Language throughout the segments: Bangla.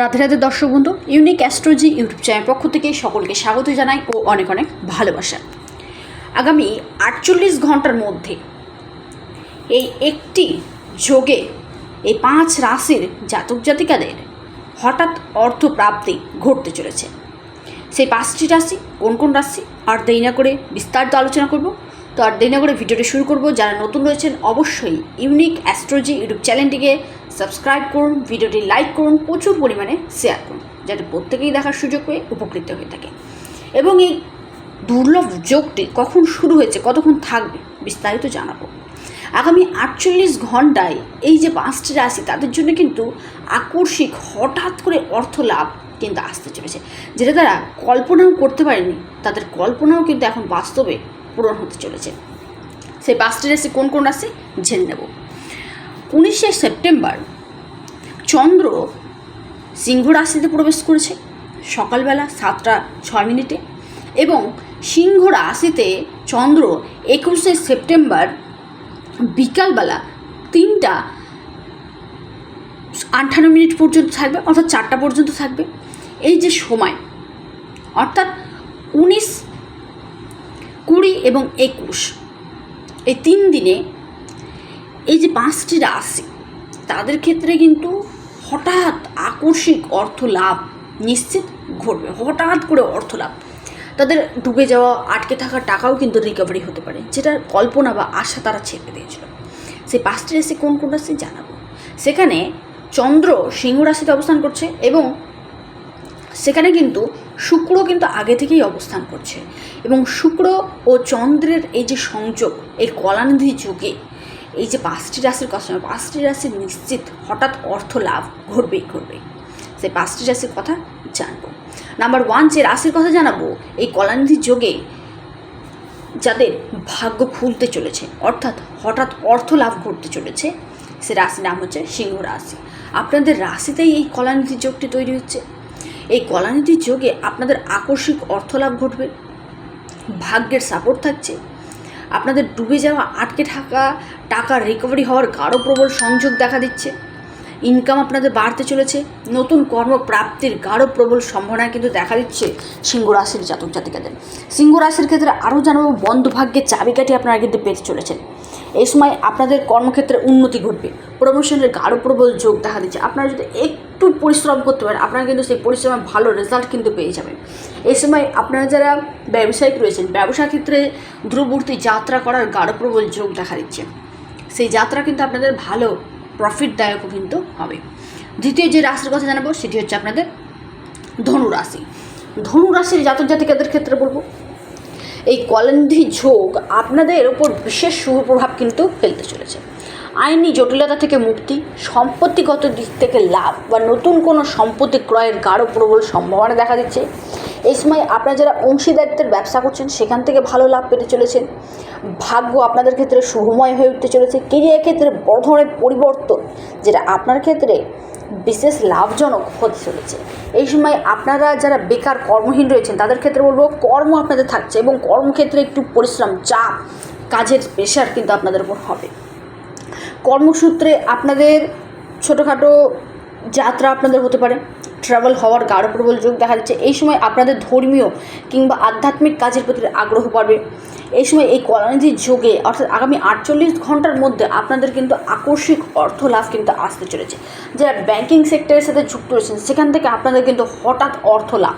রাধে রাধে দর্শক বন্ধু ইউনিক অ্যাস্ট্রোলজি ইউটিউব চ্যানেল পক্ষ থেকে সকলকে স্বাগত জানাই ও অনেক অনেক ভালোবাসা। আগামী আটচল্লিশ ঘণ্টার মধ্যে এই একটি যোগে এই পাঁচ রাশির জাতক জাতিকাদের হঠাৎ অর্থপ্রাপ্তি ঘটতে চলেছে। সেই পাঁচটি রাশি কোন কোন রাশি, আর দেরি না করে বিস্তারিত আলোচনা করব। তো আর দেরি না করে ভিডিওটি শুরু করব। যারা নতুন রয়েছেন, অবশ্যই ইউনিক অ্যাস্ট্রোলজি ইউটিউব চ্যানেলটিকে সাবস্ক্রাইব করুন, ভিডিওটি লাইক করুন, প্রচুর পরিমাণে শেয়ার করুন, যাতে প্রত্যেকেই দেখার সুযোগ পেয়ে উপকৃত হয়ে থাকে। এবং এই দুর্লভ যোগটি কখন শুরু হয়েছে, কতক্ষণ থাকবে, বিস্তারিত জানাব। আগামী আটচল্লিশ ঘন্টায় এই যে পাঁচটি রাশি, তাদের জন্য কিন্তু আকস্মিক হঠাৎ করে অর্থ লাভ কিন্তু আসতে চলেছে। যেটা তারা কল্পনাও করতে পারেনি, তাদের কল্পনাও কিন্তু এখন বাস্তবে পূরণ হতে চলেছে। সেই পাঁচটি রাশি কোন কোন রাশি? জেনে নেব। উনিশে সেপ্টেম্বর চন্দ্র সিংহ রাশিতে প্রবেশ করেছে। সকালবেলা সাতটা ছয় মিনিটে এবং সিংহ রাশিতে চন্দ্র একুশে সেপ্টেম্বর বিকালবেলা তিনটা আটান্ন মিনিট পর্যন্ত থাকবে, অর্থাৎ চারটা পর্যন্ত থাকবে। এই যে সময়, অর্থাৎ উনিশ কুড়ি এবং একুশ, এই তিন দিনে এই যে পাঁচটি রাশি, তাদের ক্ষেত্রে কিন্তু হঠাৎ আকস্মিক অর্থ লাভ নিশ্চিত ঘটবে, হঠাৎ করে অর্থ লাভ তাদের ডুবে যাওয়া, আটকে থাকা টাকাও কিন্তু রিকভারি হতে পারে, যেটার কল্পনা বা আশা তারা ছেপে দিয়েছিল। সেই পাঁচটি রাশি কোন কোন রাশি জানাব। সেখানে চন্দ্র সিংহ রাশিতে অবস্থান করছে এবং সেখানে কিন্তু শুক্র কিন্তু আগে থেকেই অবস্থান করছে এবং শুক্র ও চন্দ্রের এই যে সংযোগ এই কলানিধি যুগে এই যে পাঁচটি রাশির কথা পাঁচটি রাশির নিশ্চিত হঠাৎ অর্থ লাভ ঘটবেই ঘটবে। সেই পাঁচটি রাশির কথা জানব। নাম্বার ওয়ান যে রাশির কথা জানাব, এই কলানিধি যোগে যাদের ভাগ্য খুলতে চলেছে, অর্থাৎ হঠাৎ অর্থ লাভ ঘটতে চলেছে, সে রাশির নাম হচ্ছে সিংহ রাশি। আপনাদের রাশিতেই এই কলানিধি যোগটি তৈরি হচ্ছে। এই কলানিধির যোগে আপনাদের আকস্মিক অর্থলাভ ঘটবে, ভাগ্যের সাপোর্ট থাকছে আপনাদের ডুবে যাওয়া আটকে থাকা টাকা রিকভারি হওয়ার গাঢ় প্রবল সংযোগ দেখা দিচ্ছে। ইনকাম আপনাদের বাড়তে চলেছে। নতুন কর্মপ্রাপ্তির গাঢ় প্রবল সম্ভাবনা কিন্তু দেখা দিচ্ছে সিংহ রাশির জাতক জাতিকাদের। সিংহ রাশির ক্ষেত্রে আরও জানাব বন্ধ ভাগ্যের চাবিকাঠি আপনারা কিন্তু পেতে চলেছেন। এই সময় আপনাদের কর্মক্ষেত্রে উন্নতি ঘটবে। প্রমোশনের গাঢ় প্রবল যোগ দেখা দিচ্ছে। আপনারা যদি একটু পরিশ্রম করতে পারেন, আপনারা কিন্তু সেই পরিশ্রমে ভালো রেজাল্ট কিন্তু পেয়ে যাবেন। এই সময় আপনারা যারা ব্যবসায়িক রয়েছেন ব্যবসা ক্ষেত্রে দূরবর্তী যাত্রা করার গাঢ় প্রবল যোগ দেখা দিচ্ছে। সেই যাত্রা কিন্তু আপনাদের ভালো প্রফিটদায়কও কিন্তু হবে। দ্বিতীয় যে রাশির কথা জানাব, সেটি হচ্ছে আপনাদের ধনু রাশি ধনু রাশির জাতক জাতিকাদের ক্ষেত্রে বলব, এই কলন্ধি ঝোঁক আপনাদের ওপর বিশেষ শুভ প্রভাব কিন্তু ফেলতে চলেছে। আইনি জটিলতা থেকে মুক্তি, সম্পত্তিগত দিক থেকে লাভ বা নতুন কোনো সম্পত্তি ক্রয়ের গাঢ় প্রবল সম্ভাবনা দেখা দিচ্ছে। এই সময় আপনারা যারা অংশীদারিত্বের ব্যবসা করছেন, সেখান থেকে ভালো লাভ পেতে চলেছেন। ভাগ্য আপনাদের ক্ষেত্রে শুভময় হয়ে উঠতে চলেছে। কেরিয়ার ক্ষেত্রে বড় ধরনের পরিবর্তন যেটা আপনার ক্ষেত্রে বিশেষ লাভজনক হতে চলেছে। এই সময় আপনারা যারা বেকার, কর্মহীন রয়েছেন, তাদের ক্ষেত্রে বলব কর্ম আপনাদের থাকছে এবং কর্মক্ষেত্রে একটু পরিশ্রম, চাপ, কাজের প্রেশার কিন্তু আপনাদের উপর হবে। কর্মসূত্রে আপনাদের ছোটোখাটো যাত্রা আপনাদের হতে পারে। ট্রাভেল হওয়ার গাঢ় প্রবল যোগ দেখা যাচ্ছে। এই সময় আপনাদের ধর্মীয় কিংবা আধ্যাত্মিক কাজের প্রতি আগ্রহ পাবে এই সময় এই কলানিধির যোগে, অর্থাৎ আগামী আটচল্লিশ ঘণ্টার মধ্যে আপনাদের কিন্তু আকস্মিক অর্থ লাভ কিন্তু আসতে চলেছে। যারা ব্যাংকিং সেক্টরের সাথে যুক্ত রয়েছেন, সেখান থেকে আপনাদের কিন্তু হঠাৎ অর্থ লাভ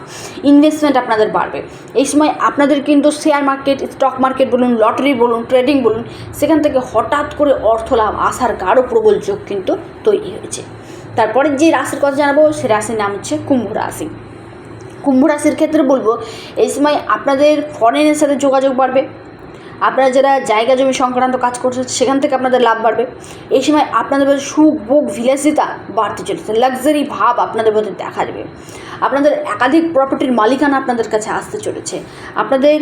ইনভেস্টমেন্ট আপনাদের বাড়বে। এই সময় আপনাদের কিন্তু শেয়ার মার্কেট স্টক মার্কেট বলুন লটারি বলুন ট্রেডিং বলুন, সেখান থেকে হঠাৎ করে অর্থ লাভ আসার গাঢ় প্রবল যোগ কিন্তু তৈরি হয়েছে। তারপরে যে রাশির কথা জানাব, সে রাশির নাম হচ্ছে কুম্ভ রাশি। কুম্ভ রাশির ক্ষেত্রে বলব, এই সময় আপনাদের ফরেনের সাথে যোগাযোগ বাড়বে। আপনারা যারা জায়গা জমি সংক্রান্ত কাজ করছেন, সেখান থেকে আপনাদের লাভ বাড়বে। এই সময় আপনাদের মধ্যে সুখ, ভোগ, বিলাসিতা বাড়তে চলেছে। লাক্সারি ভাব আপনাদের মধ্যে দেখা যাবে আপনাদের একাধিক প্রপার্টির মালিকানা আপনাদের কাছে আসতে চলেছে। আপনাদের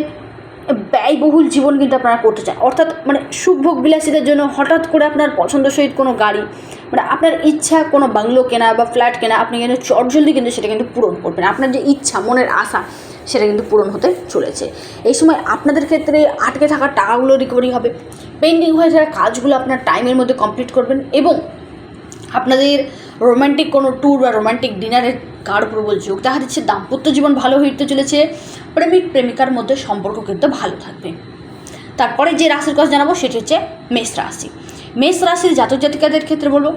ব্যয়বহুল জীবন কিন্তু আপনারা করতে চান। অর্থাৎ মানে সুখভোগ বিলাসিতার জন্য হঠাৎ করে আপনার পছন্দসহিত কোনো গাড়ি মানে আপনার ইচ্ছা কোনো বাংলো কেনা বা ফ্ল্যাট কেনা, আপনি কিন্তু চটজলদি কিন্তু সেটা কিন্তু পূরণ করবেন। আপনার যে ইচ্ছা, মনের আশা, সেটা কিন্তু পূরণ হতে চলেছে। এই সময় আপনাদের ক্ষেত্রে আটকে থাকা টাকাগুলো রিকভারি হবে। পেন্ডিং হয়ে যাওয়া কাজগুলো আপনার টাইমের মধ্যে কমপ্লিট করবেন এবং আপনাদের রোমান্টিক কোনো ট্যুর বা রোমান্টিক ডিনারের গাঢ় প্রবল যোগ। দেখা দিচ্ছে দাম্পত্য জীবন ভালো উঠতে চলেছে, প্রেমিক, প্রেমিকার মধ্যে সম্পর্ক কিন্তু ভালো থাকবে। তারপরে যে রাশির কথা জানাব, সেটি হচ্ছে মেষ রাশি। মেষ রাশির জাতক জাতিকাদের ক্ষেত্রে বলব,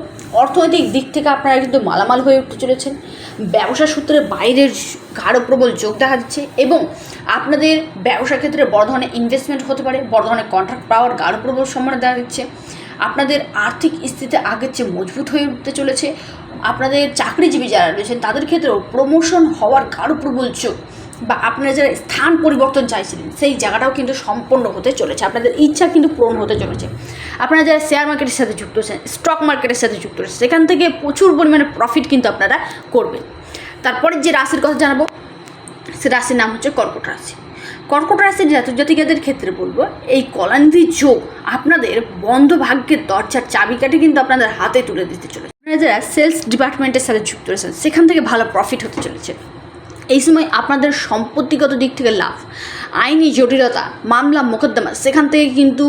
অর্থনৈতিক দিক থেকে আপনারা কিন্তু মালামাল হয়ে উঠতে চলেছেন। ব্যবসা সূত্রে বাইরের গাঢ় প্রবল যোগ দেখা দিচ্ছে এবং আপনাদের ব্যবসা ক্ষেত্রে বড় ধরনের ইনভেস্টমেন্ট হতে পারে, বড় ধরনের কন্ট্রাক্ট পাওয়ার গাঢ় প্রবল সম্মান দেখা দিচ্ছে। আপনাদের আর্থিক স্থিতি আগের চেয়ে মজবুত হয়ে উঠতে চলেছে। আপনাদের চাকরিজীবী যারা রয়েছেন, তাদের ক্ষেত্রেও প্রমোশন হওয়ার গাঢ় প্রবল যোগ বা আপনারা যারা স্থান পরিবর্তন চাইছিলেন, সেই জায়গাটাও কিন্তু সম্পন্ন হতে চলেছে। আপনাদের ইচ্ছা কিন্তু পূরণ হতে চলেছে। আপনারা যারা শেয়ার মার্কেটের সাথে যুক্ত রয়েছেন স্টক মার্কেটের সাথে যুক্ত রয়েছেন সেখান থেকে প্রচুর পরিমাণে প্রফিট কিন্তু আপনারা করবেন। তারপরে যে রাশির কথা জানাব, সে রাশির নাম হচ্ছে কর্কট রাশি। কর্কট রাশির জাতক জাতিকাদের ক্ষেত্রে বলব, এই কলানিধি যোগ আপনাদের বন্ধ ভাগ্যের দরজার চাবিকাঠি কিন্তু আপনাদের হাতে তুলে দিতে চলেছে। যারা সেলস ডিপার্টমেন্টের সাথে যুক্ত রয়েছেন। সেখান থেকে ভালো প্রফিট হতে চলেছে। এই সময় আপনাদের সম্পত্তিগত দিক থেকে লাভ। আইনি জটিলতা, মামলা, মোকদ্দমা, সেখান থেকে কিন্তু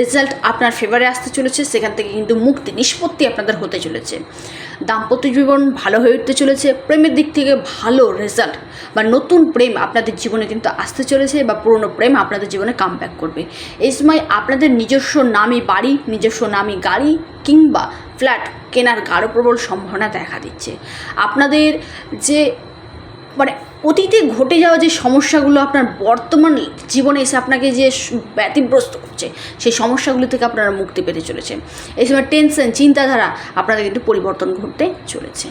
রেজাল্ট আপনার ফেভারে আসতে চলেছে, সেখান থেকে কিন্তু মুক্তি, নিষ্পত্তি আপনাদের হতে চলেছে। দাম্পত্য জীবন ভালো হয়ে উঠতে চলেছে, প্রেমের দিক থেকে ভালো রেজাল্ট বা নতুন প্রেম আপনাদের জীবনে কিন্তু আসতে চলেছে বা পুরনো প্রেম আপনাদের জীবনে কাম করবে। এই সময় আপনাদের নিজস্ব নামী বাড়ি, নিজস্ব নামী গাড়ি কিংবা ফ্ল্যাট কেনার গাঢ় প্রবল সম্ভাবনা দেখা দিচ্ছে। আপনাদের যে মানে অতীতে ঘটে যাওয়া যে সমস্যাগুলো আপনার বর্তমান জীবনে এসে আপনাকে যে ব্যতিব্রস্ত করছে, সেই সমস্যাগুলো থেকে আপনারা মুক্তি পেতে চলেছে এই সময় টেনশন, চিন্তাধারা আপনাদের কিন্তু পরিবর্তন ঘটতে চলেছে।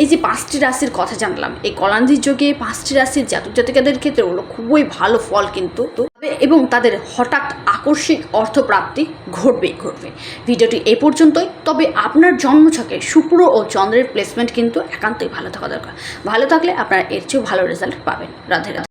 এই যে পাঁচটি রাশির কথা জানলাম, এই কলান্ধির যোগে পাঁচটি রাশির জাতক জাতিকাদের ক্ষেত্রে ওগুলো খুবই ভালো ফল কিন্তু এবং তাদের হঠাৎ আকস্মিক অর্থপ্রাপ্তি ঘটবে ঘটবে। ভিডিওটি এ পর্যন্তই। তবে আপনার জন্মছকে শুক্র ও চন্দ্রের প্লেসমেন্ট কিন্তু একান্তই ভালো থাকা দরকার। ভালো থাকলে আপনারা এর চেয়েও ভালো রেজাল্ট পাবেন। রাধে রাধে।